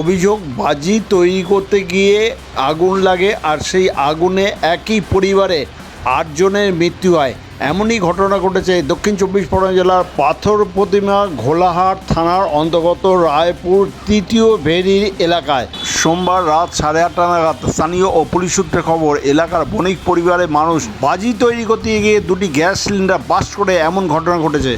অভিযোগ, বাজি তৈরি করতে গিয়ে আগুন লাগে আর সেই আগুনে একই পরিবারে আটজনের মৃত্যু হয়। এমনই ঘটনা ঘটেছে। দক্ষিণ চব্বিশ পরগনা জেলার পাথর প্রতিমা ঘোলাহাট থানার অন্তর্গত রায়পুর তৃতীয় ভেরির এলাকায়। সোমবার রাত সাড়ে আটটা নাগাদ স্থানীয় ও পুলিশ সূত্রে খবর এলাকার বণিক পরিবারের মানুষ বাজি তৈরি করতে গিয়ে দুটি গ্যাস সিলিন্ডার বাস্ট করে এমন ঘটনা ঘটেছে।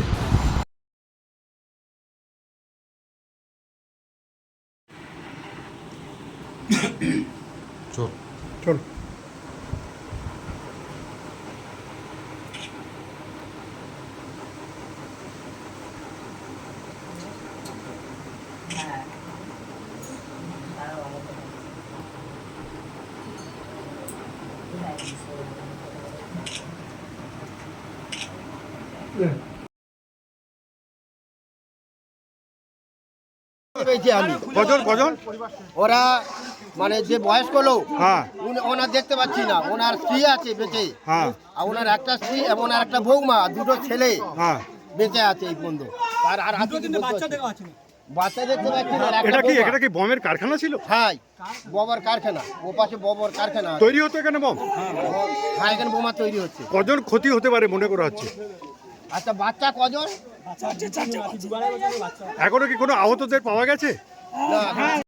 পেয়েছি আমি কজন কজন? ওরা মানে যে বয়স্ক লোক হ্যাঁ। ওনার দেখতে পাচ্ছি না। ওনার স্ত্রী আছে বেঁচে। হ্যাঁ। আর ওনার একটা স্ত্রী এবং একটা বৌমা দুটো ছেলে হ্যাঁ। বেঁচে আছে এই বন্ধু। আর আর কি বলতে পারছি বাচ্চা দেখতে পাচ্ছি না একটা এটা কি বৌমা। এটা কি বমের কারখানা ছিল? হ্যাঁ ববর কারখানা। ও পাশে ববর কারখানা তৈরি হতো এখানে বম? হ্যাঁ এখানে বোমা তৈরি হচ্ছে। কজন ক্ষতি হতে পারে মনে করা হচ্ছে? আচ্ছা বাচ্চা কজন? এখনও কি কোনো আহতদের পাওয়া গেছে? না।